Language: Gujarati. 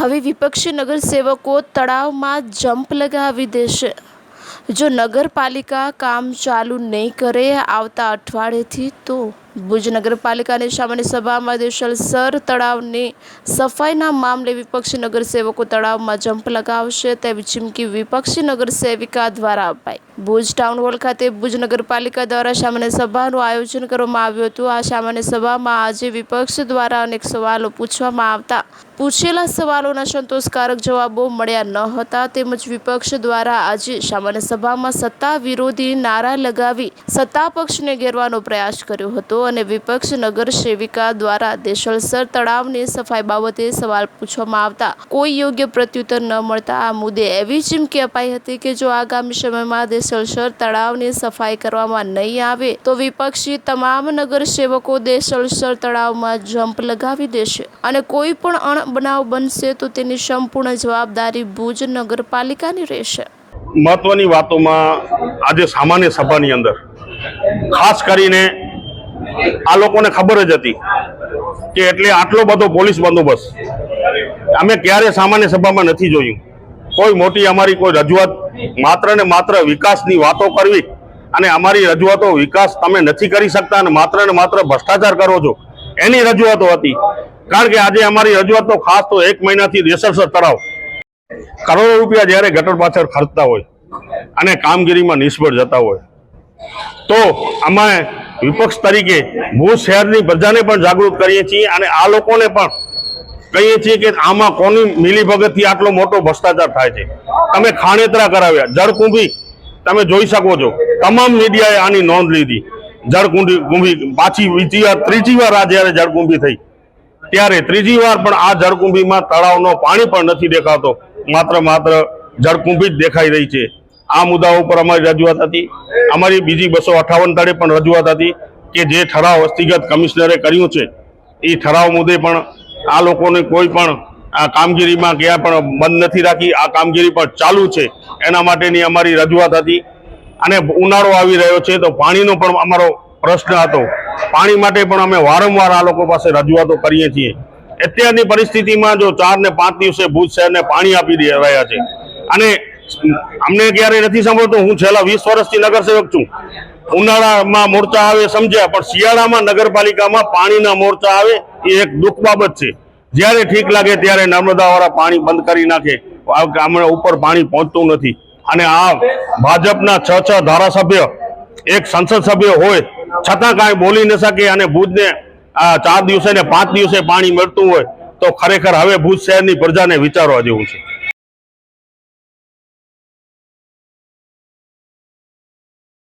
હવે વિપક્ષી નગરસેવકો તળાવમાં જમ્પ લગાવી દેશે. જો નગરપાલિકા કામ ચાલુ નહીં કરે આવતા અઠવાડિયેથી તો ભુજ નગરપાલિકાની સામાન્ય સભામાં દેશલ સર તળાવની સફાઈના મામલે વિપક્ષી નગરસેવકો તળાવમાં જમ્પ લગાવશે તેવી ચીમકી વિપક્ષી નગરસેવિકા દ્વારા અપાઈ. ભુજ ટાઉન હોલ ખાતે ભુજ નગરપાલિકા દ્વારા સામાન્ય સભાનું આયોજન કરવામાં આવ્યું હતું. આ સામાન્ય સભામાં આજે વિપક્ષ દ્વારા અનેક સવાલો પૂછવામાં આવતા. પૂછેલા સવાલોના સંતોષકારક જવાબો મળ્યા ન હતા. તેમજ વિપક્ષ દ્વારા આજે સામાન્ય સભામાં સત્તા વિરોધી નારા લગાવી સત્તા પક્ષને ઘેરવાનો પ્રયાસ કર્યો હતો. અને વિપક્ષ નગર સેવિકા દ્વારા દેશલસર તળાવની સફાઈ બાબતે સવાલ પૂછવામાં આવતા કોઈ યોગ્ય પ્રત્યુત્તર ન મળતા આ મુદ્દે એવી ચીમકી અપાઈ હતી કે જો આગામી સમયમાં દેશલસર તળાવની સફાઈ કરવામાં નહીં આવે, તો વિપક્ષી તમામ નગર સેવકો દેશલસર તળાવમાં જમ્પ લગાવી દેશે અને કોઈ પણ અણબનાવ બનશે તો તેની સંપૂર્ણ જવાબદારી ભુજ નગરપાલિકાની રહેશે. મહત્વની વાતોમાં આજે સામાન્ય સભાની અંદર ખાસ કરીને આ લોકોને ખબર જ હતી કે એટલે આટલો બધો પોલીસ બંદોબસ્ત. અમે ક્યારે સામાન્ય સભામાં નથી જોયું. કોઈ મોટી અમારી કોઈ રજૂઆત માત્ર ને માત્ર વિકાસની વાતો કરવી અને અમારી રજૂઆતો વિકાસ તમે નથી કરી શકતા અને માત્ર ને માત્ર ભ્રષ્ટાચાર કરો છો, એની રજૂઆતો હતી. કારણ કે આજે અમારી રજૂઆતો ખાસ તો એક મહિનાથી દેસરસર તળાવ. કરોડો રૂપિયા જ્યારે ગટર પાછળ ખર્ચતા હોય અને કામગીરીમાં નિષ્ફળ જતા હોય. તો અમે વિપક્ષ તરીકે ભુજ શહેરની પ્રજાને પણ જાગૃત કરીએ છીએ અને આ લોકોને પણ કહીએ છીએ કે આમાં કોની મિલીભગતથી આટલો મોટો ભ્રષ્ટાચાર થાય છે. તમે ખાણેતરા કરાવ્યા, જળકુંભી તમે જોઈ શકો છો. તમામ મીડિયાએ આની નોંધ લીધી. જળકુંભી, કુંભી પાછી બીજી વાર, ત્રીજી વાર આ જ્યારે જળકુંભી થઈ, ત્યારે ત્રીજી વાર પણ આ જળકુંભીમાં તળાવનો પાણી પણ નથી દેખાતો. માત્ર માત્ર જળકુંભી જ દેખાઈ રહી છે. આ મુદ્દા ઉપર અમારી રજૂઆત હતી. અમારી બીજી બસો અઠાવન તળે પણ રજૂઆત હતી કે જે ઠરાવ હસ્તિગત કમિશનરે કર્યું છે એ ઠરાવ મુદ્દે પણ આ લોકોને કોઈ પણ આ કામગીરીમાં ક્યાં પણ બંધ નથી રાખી. આ કામગીરી પણ ચાલુ છે. એના માટેની અમારી રજૂઆત હતી. અને ઉનાળો આવી રહ્યો છે તો પાણીનો પણ અમારો પ્રશ્ન હતો. પાણી માટે પણ અમે વારંવાર આ લોકો પાસે રજૂઆતો કરીએ છીએ. અત્યારની પરિસ્થિતિમાં જો ચાર ને પાંચ દિવસે ભુજ શહેરને પાણી આપી રહ્યા છે. અને અમને ક્યારે નથી સાંભળતું, હું છેલ્લા વીસ વર્ષથી નગરસેવક છું. ઉનાળામાં મોરચા આવે સમજ્યા, પણ શિયાળામાં નગરપાલિકામાં પાણીના મોરચા આવે, એ એક દુઃખ બાબત છે. જ્યારે ઠીક લાગે ત્યારે નર્મદાવાળા પાણી બંધ કરી નાખે. ગામડા ઉપર પાણી પહોંચતું નથી. અને આ ભાજપના છ છ ધારાસભ્ય, એક સંસદ સભ્ય હોય, છતાં કાંઈ બોલી ન શકે અને ભુજને ચાર દિવસે ને પાંચ દિવસે પાણી મળતું હોય, તો ખરેખર હવે ભુજ શહેરની પ્રજાને વિચારવા જેવું છે.